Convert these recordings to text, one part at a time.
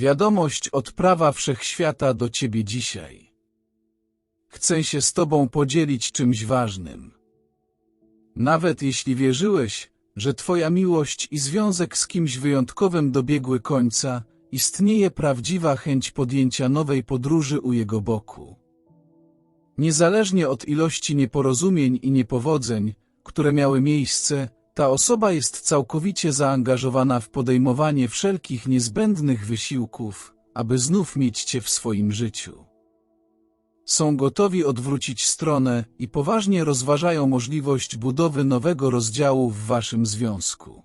Wiadomość od prawa wszechświata do ciebie dzisiaj. Chcę się z tobą podzielić czymś ważnym. Nawet jeśli wierzyłeś, że twoja miłość i związek z kimś wyjątkowym dobiegły końca, istnieje prawdziwa chęć podjęcia nowej podróży u jego boku. Niezależnie od ilości nieporozumień i niepowodzeń, które miały miejsce, ta osoba jest całkowicie zaangażowana w podejmowanie wszelkich niezbędnych wysiłków, aby znów mieć Cię w swoim życiu. Są gotowi odwrócić stronę i poważnie rozważają możliwość budowy nowego rozdziału w Waszym związku.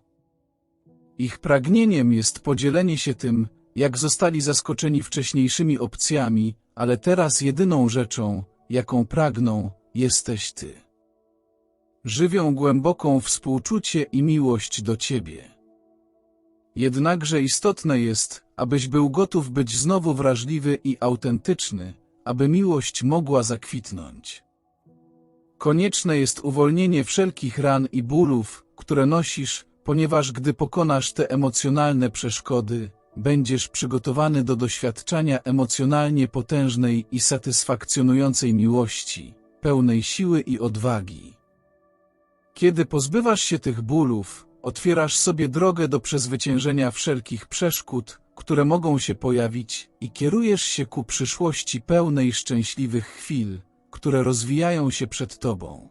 Ich pragnieniem jest podzielenie się tym, jak zostali zaskoczeni wcześniejszymi opcjami, ale teraz jedyną rzeczą, jaką pragną, jesteś Ty. Żywią głęboką współczucie i miłość do Ciebie. Jednakże istotne jest, abyś był gotów być znowu wrażliwy i autentyczny, aby miłość mogła zakwitnąć. Konieczne jest uwolnienie wszelkich ran i bólów, które nosisz, ponieważ gdy pokonasz te emocjonalne przeszkody, będziesz przygotowany do doświadczania emocjonalnie potężnej i satysfakcjonującej miłości, pełnej siły i odwagi. Kiedy pozbywasz się tych bólów, otwierasz sobie drogę do przezwyciężenia wszelkich przeszkód, które mogą się pojawić i kierujesz się ku przyszłości pełnej szczęśliwych chwil, które rozwijają się przed tobą.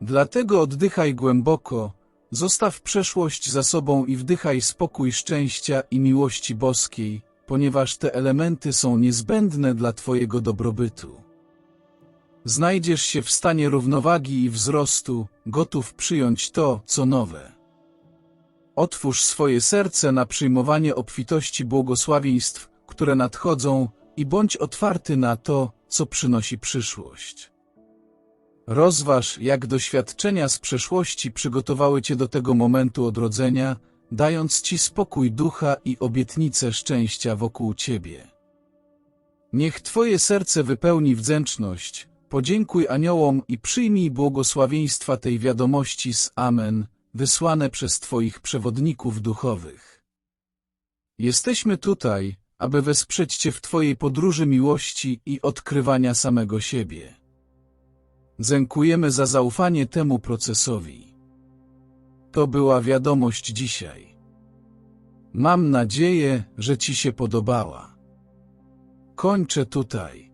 Dlatego oddychaj głęboko, zostaw przeszłość za sobą i wdychaj spokój szczęścia i miłości boskiej, ponieważ te elementy są niezbędne dla twojego dobrobytu. Znajdziesz się w stanie równowagi i wzrostu, gotów przyjąć to, co nowe. Otwórz swoje serce na przyjmowanie obfitości błogosławieństw, które nadchodzą i bądź otwarty na to, co przynosi przyszłość. Rozważ, jak doświadczenia z przeszłości przygotowały Cię do tego momentu odrodzenia, dając Ci spokój ducha i obietnicę szczęścia wokół Ciebie. Niech Twoje serce wypełni wdzięczność, podziękuj aniołom i przyjmij błogosławieństwa tej wiadomości z Amen, wysłane przez Twoich przewodników duchowych. Jesteśmy tutaj, aby wesprzeć Cię w Twojej podróży miłości i odkrywania samego siebie. Dziękujemy za zaufanie temu procesowi. To była wiadomość dzisiaj. Mam nadzieję, że Ci się podobała. Kończę tutaj.